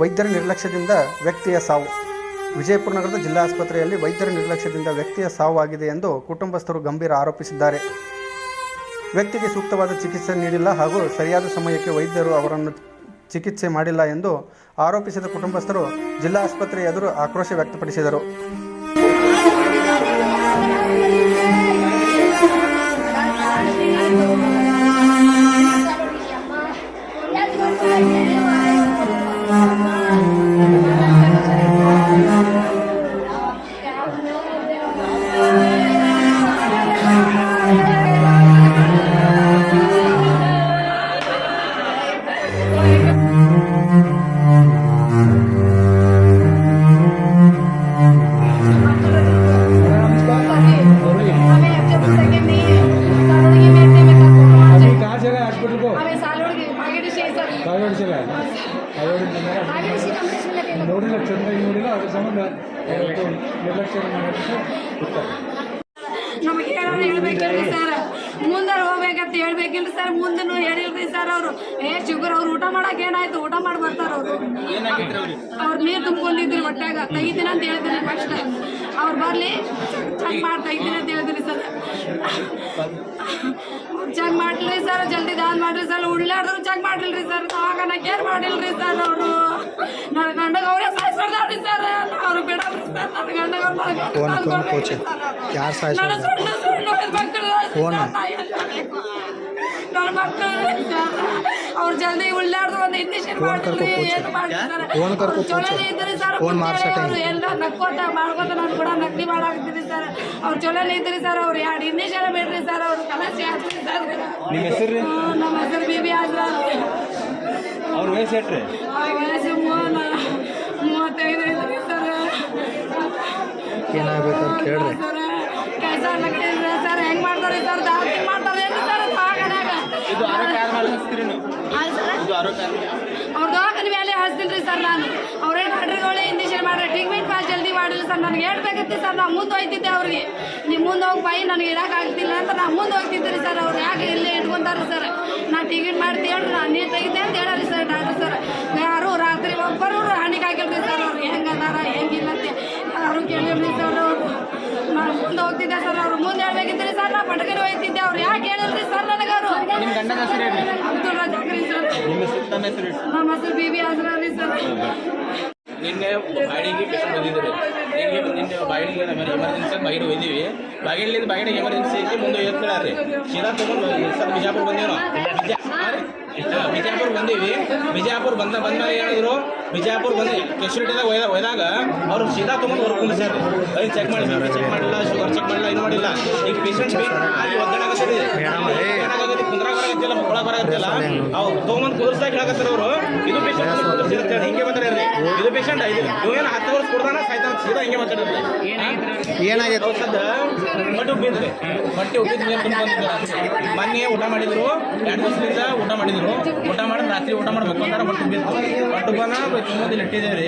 ವೈದ್ಯರ ನಿರ್ಲಕ್ಷ್ಯದಿಂದ ವ್ಯಕ್ತಿಯ ಸಾವು. ವಿಜಯಪುರ ನಗರದ ಜಿಲ್ಲಾ ಆಸ್ಪತ್ರೆಯಲ್ಲಿ ವೈದ್ಯರ ನಿರ್ಲಕ್ಷ್ಯದಿಂದ ವ್ಯಕ್ತಿಯ ಸಾವು ಆಗಿದೆ ಎಂದು ಕುಟುಂಬಸ್ಥರು ಗಂಭೀರ ಆರೋಪಿಸಿದ್ದಾರೆ. ವ್ಯಕ್ತಿಗೆ ಸೂಕ್ತವಾದ ಚಿಕಿತ್ಸೆ ನೀಡಿಲ್ಲ ಹಾಗೂ ಸರಿಯಾದ ಸಮಯಕ್ಕೆ ವೈದ್ಯರು ಅವರನ್ನು ಚಿಕಿತ್ಸೆ ಮಾಡಿಲ್ಲ ಎಂದು ಆರೋಪಿಸಿದ ಕುಟುಂಬಸ್ಥರು ಜಿಲ್ಲಾ ಆಸ್ಪತ್ರೆ ಎದುರು ಆಕ್ರೋಶ ವ್ಯಕ್ತಪಡಿಸಿದರು. लगे ನೋಡಿಲ್ಲ ಅದ್ರ ಸಂಬಂಧ ನಿರ್ಲಕ್ಷ್ಯ ಹೇಳ್ಬೇಕಿಲ್ರಿ ಸರ್? ಮುಂದೆ ಹೋಗ್ಬೇಕಂತ ಹೇಳ್ಬೇಕಿಲ್ರಿ ಸರ್? ಮುಂದನು ಹೇಳಿಲ್ರಿ ಸರ್ ಅವರು. ಏ, ಶುಗರ್ ಅವ್ರು ಊಟ ಮಾಡಕ್ ಏನಾಯ್ತು? ಊಟ ಮಾಡಿ ಬರ್ತಾರ ಅವರು. ಅವ್ರು ನೀರು ತುಂಬ್ಕೊಂಡಿದ್ರಿ ಹೊಟ್ಯಾಗ. ತೆಗಿತೀನಿ ಅಂತ ಹೇಳಿದ್ರಿ ಫಸ್ಟ್. ಅವ್ರು ಬರ್ಲಿ. ಚೆಕ್ ಮಾಡಿ ತೆಗಿತೀನಿ ಅಂತ ಹೇಳಿದ್ರಿ ಸರ್. ಚೆಕ್ ಮಾಡ್ಲಿ ಸರ್ ಜಲ್ದಿ ದಾನ್ ಮಾಡ್ರಿ ಸರ್ ಉಳ್ಳಾಡಿದ್ರು ಚೆಕ್ ಮಾಡಿಲ್ರಿ ಸರ್ ದವಾಖಾನ ಕೇರ್ ಮಾಡಿಲ್ರಿ ಸರ್ ಅವರು. ನನ್ನ ಗಂಡಗ ಅವರೇ ಸಾಯಿಸ್ಬಾರ್ದ್ರಿ ಸರ್ ಅವ್ರು ಬಿಡಲ್ರಿ ಸರ್ ನನ್ನ ಗಂಡಗ ಯಾರು ನನ್ನ ಮಕ್ಕಳು? ನನ್ನ ಮಕ್ಕಳು ಅವ್ರು ಜಲ್ದಿ ಉಳ್ಳಾಡ್ದು ಒಂದು ಇಂಜೆಕ್ಷನ್ ಫೋನ್ ಮಾಡಿದ್ರಿ ಏನು ಮಾಡ್ತಾರೆ. ಚಲೋನೇ ಇದ್ರಿ ಸರ್. ಅವ್ರು ಎಲ್ಲ ನಕ್ಕೋತ ಮಾಡ್ಕೋತ ನಾನು ಕೂಡ ನಕಲಿ ಮಾಡಾಕ್ತಿದ್ರಿ ಸರ್. ಅವ್ರು ಚಲೋನೇ ಇದ್ರಿ ಸರ್ ಅವ್ರು ಎರಡು ಇಂಜೆಕ್ಷನ್ ಬಿಡ್ರಿ ಸರ್ ಅವ್ರು ಕಲಸಿ ನಿಮ್ಮ ಹೆಸರು ರೀ? ನಮ್ಮ ಹೆಸರು ಬಿಬಿ ಅವ್ರ ವಯಸ್ಸು ಎಷ್ಟ್ರಿ ಅವ್ರ ವಯಸ್ಸು ಮೂವನ ಮೂವತ್ತೈದು ಐತ್ರಿ ಸರ್. ಏನಾಗಬೇಕು ಅಂತ ಸರ್ ಕೆಲಸ ಲಗ್ತಿಲ್ಲ ಸರ್? ಹೆಂಗ್ ಮಾಡ್ತಾರೆ ಸರ್? ಮಾಡ್ತಾರೆ ಇದು ಆರೋಗ್ಯ ಯಾರ ಮೇಲೆ ಹಚ್ತೀರಿ ನೀವು. ಹಾಂ ಸರ್. ಇದು ಆರೋಗ್ಯ ಅವ್ರ ದವಾಖಾನೆ ಮೇಲೆ ಹಚ್ತೀನಿ ಸರ್ ನಾನು. ಅವ್ರೇ ಡಾಕ್ಟ್ರುಗಳೇ ಇಂಜೆಕ್ಷನ್ ಮಾಡ್ರೆ. ಟ್ರೀಟ್ಮೆಂಟ್ ಭಾಳ ಜಲ್ದಿ ಮಾಡಿಲ್ಲ ಸರ್. ನನಗೆ ಹೇಳ್ಬೇಕಿತ್ತು ಸರ್. ನಾನು ಮುಂದೆ ಹೋಯ್ತಿದ್ದೆ ಅವ್ರಿಗೆ. ನೀವು ಮುಂದೆ ಹೋಗಿ ಬಾಯಿ ನನಗೆ ಆಗ್ತಿಲ್ಲ ಅಂತ ನಾನು ಮುಂದೆ ಹೋಗ್ತಿದ್ದೆ ರೀ ಸರ್. ಅವ್ರು ಯಾಕೆ ಇಲ್ಲೇ ಇಟ್ಕೊಂತಾರೆ ಸರ್. ನಾನು ಟಿಕೆಟ್ ಮಾಡ್ತಿ ಹೇಳ್ರಿ. ನಾನು ನೀರು ತೆಗಿತೆ ಅಂತ ಹೇಳಿ ಸರ್ ಡಾಕ್ಟರ್ ಸರ್. ಯಾರು ರಾತ್ರಿ ಒಬ್ಬರು ಹಾನಿಗೆ ಹಾಕಿಲ್ರಿ ಸರ್. ಅವ್ರು ಹೆಂಗೆ ಅದಾರ ಹೆಂಗಿಲ್ಲ ಅಂತ ಯಾರು ಕೇಳಿಲ್ರಿ ಸರ್. ಅವರು ನಾನು ಮುಂದೆ ಹೋಗ್ತಿದ್ದೆ ಸರ್. ಅವ್ರು ಮುಂದೆ ಹೇಳ್ಬೇಕಿದ್ರಿ ಸರ್ ನಾ ಪಟಕನೆ ಹೋಗ್ತಿದ್ದೆ ಅವ್ರು ಯಾಕೆ ಹೇಳಿಲ್ರಿ ಸರ್ ನನಗೆ ಅವರು ನಿಮ್ಮ ಗಂಡನ ಹೆಸರು ಹೇಳಿ. ಅಬ್ದುಲ್ ರಜಾಕ್ ರೀ ಸರ್ ನಿಮ್ಮ ಹೆಸರು? ತಮ್ಮ ಹೆಸರು ಹೇಳಿ. ನಮ್ಮ ಹೆಸರು ಬಿಬಿ ಆಜ್ರಾ ರೀ ಸರ್ ನಿನ್ನೆ ಬಾಡಿಗೆ ಪೇಷಂಟ್ ಬಂದಿದ್ದಾರೆ ನಿನ್ನೆ ನಿನ್ನೆ ಎಮರ್ಜೆನ್ಸಿ ಬಾಗಿಲು ಒಯ್ದೀವಿ. ಬಾಗಿಲಿಂದ ಬಾಗಿಲಿಗೆ ಎಮರ್ಜೆನ್ಸಿ ಐತಿ ಮುಂದೆ ಹೇಳ್ತಾರೆ ಸೀದಾ ತಗೊಂಡು ಸರ್ ಬಿಜಾಪುರ ಬಂದೇವು ನಾವು? ಬಿಜಾಪುರ ಬಂದೀವಿ. ಬಿಜಾಪುರ ಬಂದ ಬಂದ ಹೇಳಿದ್ರು ಬಿಜಾಪುರ ಬಂದು ಫೆಸಿಲಿಟಿದಾಗ ಒಯ್ದ ಒಯ್ದಾಗ ಅವ್ರು ಸೀದಾ ತೊಗೊಂಡು ಹೊರಗೆ ಸರ್ ಅದು ಚೆಕ್ ಮಾಡಿ ಚೆಕ್ ಮಾಡಿಲ್ಲ ಶುಗರ್ ಚೆಕ್ ಮಾಡಿಲ್ಲ ಇದು ಮಾಡಿಲ್ಲ. ಈಗ ಪೇಷಂಟ್ ಒದ್ದಾಡಕತ್ತೀರಿ ತೊಗೊಂಬಂದು ಕುದಿರ್ಸಾಕ ಹೇಳಕತ್ತಾರ ಅವರು. ಇದು ಕುದಿರ್ಸಿರುತ್ತೆ ಹಿಂಗೆ ಮಾತಾಡ್ರಿ ಇದು ಪೇಷಂಟ್ ಇದು? ಇವೇನು ಹತ್ತು ವರ್ಷ ಕೊಡ್ತಾನ ಸಾಯ್ತಾನ ಸೀದಾ ಹಿಂಗೆ ಮಾತಾಡಿದ್ರೆ ಏನಾಗಿದೆ ಔಷಧ ಮಟ್ಟು ಉಬ್ಬಿದ್ರಿ ಮಟ್ಟಿ ಉಬ್ಬಿದ ತುಂಬ ಮೊನ್ನೆ ಊಟ ಮಾಡಿದ್ರು ಎರಡು ದಿವಸದಿಂದ ಊಟ ಮಾಡಿದ್ರು. ಊಟ ಮಾಡಿ ರಾತ್ರಿ ಊಟ ಮಾಡಿ ಮಕ್ಕೊಂಡಾರ ಮಟ್ಟು ಉಬ್ಬಿದ್ರು ಮಟ್ಟು ಬನ ತುಂಬಲ್ಲಿ ಇಟ್ಟಿದ್ದೇವೆ ರೀ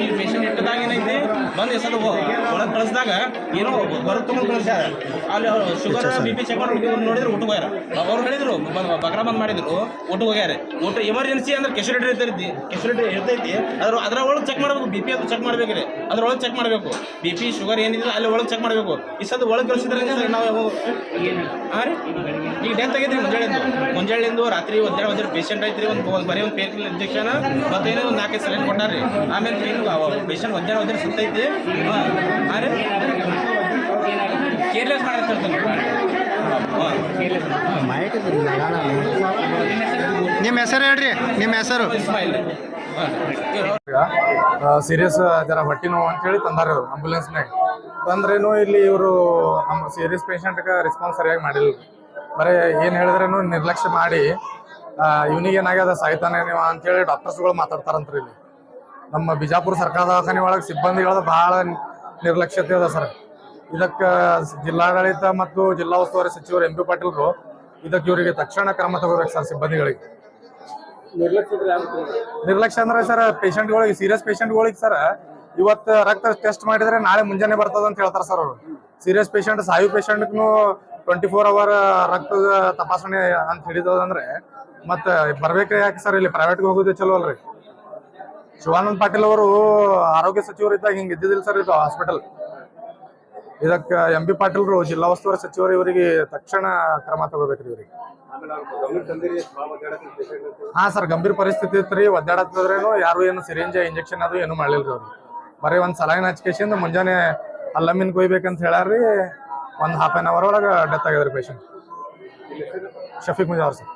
ಇಲ್ಲಿ ಪೇಷಂಟ್ ಇಟ್ಟದಾಗ ಏನೈತಿ? ಬಂದು ಎಸದು ಒಳಗೆ ಕಳಿಸಿದಾಗ ಏನೋ ಹೊರಗೆ ತೊಗೊಂಡು ಕಳಿಸ್ಯಾರ. ಅಲ್ಲಿ ಶುಗರ್ ಬಿ ಪಿ ಚೆಕ್ ಮಾಡಿ ನೋಡಿದ್ರು ಊಟ ಹೋಗ್ಯಾರ. ಅವ್ರು ಹೇಳಿದ್ರು ಬಗ್ರ ಬಕ್ರ ಬಂದ್ ಮಾಡಿದ್ರು ಊಟ ಹೋಗ್ಯಾರ. ಊಟ ಎಮರ್ಜೆನ್ಸಿ ಅಂದ್ರೆ ಕೆಸರಿಟ್ರಿ ಇರ್ತಿರ್ತಿ ಕೆಶುಲಿಟಿ ಇರ್ತೈತಿ ಅದ್ರ ಅದ್ರ ಒಳಗೆ ಚೆಕ್ ಮಾಡಬೇಕು ಬಿ ಪಿ ಅದು ಚೆಕ್ ಮಾಡ್ಬೇಕ್ರಿ ಅದ್ರ ಒಳಗೆ ಚೆಕ್ ಮಾಡಬೇಕು. ಬಿ ಪಿ ಶುಗರ್ ಏನಿದೆ ಅಲ್ಲಿ ಒಳಗೆ ಚೆಕ್ ಮಾಡಬೇಕು. ಈ ಸದ್ ಒಳಗೆ ಕಳಿಸಿದ್ರೆ ಸರ್ ನಾವು ಹಾಂ ರೀ? ಈಗ ಡೆತ್ ತೆಗೆದ್ರಿ ಮುಂಜಾಳೆಂದು. ಮುಂಜಾಳೆಂದು ರಾತ್ರಿ ಒಂದೆರಡು ಒಂದೆರಡು ಪೇಷಂಟ್ ಐತ್ರಿ ಒಂದು ಬರೀ ಒಂದು ಪೇನ್ ಇಂಜೆಕ್ಷನ್ ಮತ್ತೇನೋ ಒಂದು ನಾಲ್ಕೈದು ಸಲೈನ್ ಕೊಟ್ಟಾರ್ರಿ ಆಮೇಲೆ ಏನು ಪೇಷಂಟ್ ಒಂದೆರಡು ಒಂದೆರಡು ಸುತ್ತೈತಿ ಹಾಂ. ಹಾಂ ರೀ? ಕೇರ್ಲೆಸ್ ಮಾಡತ್ತಿರ್ತಾನೆ ಹಾಂ. ನಿಮ್ಮ ಹೆಸರು ಹೇಳ್ರಿ ನಿಮ್ಮ ಹೆಸರು. ಇಸ್ಮಾಯಿಲ್. ಸೀರಿಯಸ್ ಜರ ಹೊಟ್ಟೆ ನೋವು ಅಂತ ಹೇಳಿ ತಂದಾರ ಇವ್ರು ಆಂಬುಲೆನ್ಸ್ನಾಗ ತಂದ್ರೇನು ಇಲ್ಲಿ ಇವರು ನಮ್ಮ ಸೀರಿಯಸ್ ಪೇಷಂಟ್ಗೆ ರೆಸ್ಪಾನ್ಸ್ ಸರಿಯಾಗಿ ಮಾಡಿಲ್ಲ. ಬರೀ ಏನು ಹೇಳಿದ್ರೇನು ನಿರ್ಲಕ್ಷ್ಯ ಮಾಡಿ ಇವನಿಗೆ ಏನಾಗ್ಯದ ಸಾಯ್ತಾನೆ ನೀವು ಅಂತೇಳಿ ಡಾಕ್ಟರ್ಸ್ಗಳು ಮಾತಾಡ್ತಾರಂತ್ರಿ ಇಲ್ಲಿ. ನಮ್ಮ ಬಿಜಾಪುರ ಸರ್ಕಾರ ದವಾಖಾನೆ ಒಳಗೆ ಸಿಬ್ಬಂದಿಗಳದ ಬಹಳ ನಿರ್ಲಕ್ಷ್ಯತೆ ಅದ ಸರ್. ಇದಕ್ಕೆ ಜಿಲ್ಲಾಡಳಿತ ಮತ್ತು ಜಿಲ್ಲಾ ಉಸ್ತುವಾರಿ ಸಚಿವರು ಎಂ ಪಿ ಪಾಟೀಲ್ರು ಇದಕ್ಕೆ ಇವರಿಗೆ ತಕ್ಷಣ ಕ್ರಮ ತಗೋಬೇಕು ಸರ್ ಸಿಬ್ಬಂದಿಗಳಿಗೆ. ನಿರ್ಲಕ್ಷ್ಯ ಅಂದ್ರೆ ಸರ್ ಪೇಷಂಟ್ಗಳಿಗೆ ಸೀರಿಯಸ್ ಪೇಷಂಟ್ಗಳಿಗೆ ಸರ್, ಇವತ್ತು ರಕ್ತ ಟೆಸ್ಟ್ ಮಾಡಿದ್ರೆ ನಾಳೆ ಮುಂಜಾನೆ ಬರ್ತದ ಅಂತ ಹೇಳ್ತಾರೆ ಸರ್ ಅವರು. ಸೀರಿಯಸ್ ಪೇಷಂಟ್ ಸಾಯು ಪೇಷಂಟ್ನು ಟ್ವೆಂಟಿ ಫೋರ್ ಅವರ್ ರಕ್ತದ ತಪಾಸಣೆ ಅಂತ ಹಿಡಿತದಂದ್ರೆ ಮತ್ತೆ ಬರ್ಬೇಕ್ರಿ ಯಾಕೆ ಸರ್, ಇಲ್ಲಿ ಪ್ರೈವೇಟ್ಗೆ ಹೋಗೋದೇ ಚಲೋ ಅಲ್ರಿ. ಶಿವಾನಂದ್ ಪಾಟೀಲ್ ಅವರು ಆರೋಗ್ಯ ಸಚಿವರು ಇದ್ದಾಗ ಹಿಂಗೆ ಇದ್ದಿದ್ದಿಲ್ಲ ಸರ್ ಇದು ಹಾಸ್ಪಿಟಲ್ ಇದಕ್ಕೆ ಎಂ ಬಿ ಪಾಟೀಲ್ರು ಜಿಲ್ಲಾ ಉಸ್ತುವಾರಿ ಸಚಿವರು ಇವರಿಗೆ ತಕ್ಷಣ ಕ್ರಮ ತಗೋಬೇಕ್ರಿ ಇವರಿಗೆ. ಹಾ ಸರ್, ಗಂಭೀರ ಪರಿಸ್ಥಿತಿ ಇತ್ರಿ ಒದ್ದಾಡತ್ತದ್ರೇನು ಯಾರು ಏನು ಸಿರಿಂಜ್, ಇಂಜೆಕ್ಷನ್ ಅದು ಏನು ಮಾಡಿಲ್ರಿ ಅವ್ರು. ಬರೀ ಒಂದ್ ಸಲಾಗಿನ ಹಚ್ಕೇಶಿಂದ ಮುಂಜಾನೆ ಅಲ್ಲಮ್ಮಿನ್ ಕೊಯ್ಬೇಕಂತ ಹೇಳಾರ್ರಿ ಒಂದ್ ಹಾಫ್ ಆನ್ ಅವರ್ ಒಳಗೆ ಡೆತ್ ಆಗ್ಯದ್ರಿ ಪೇಷಂಟ್ ಶಫೀಕ್ ಮುಜಾವರ್ ಸರ್.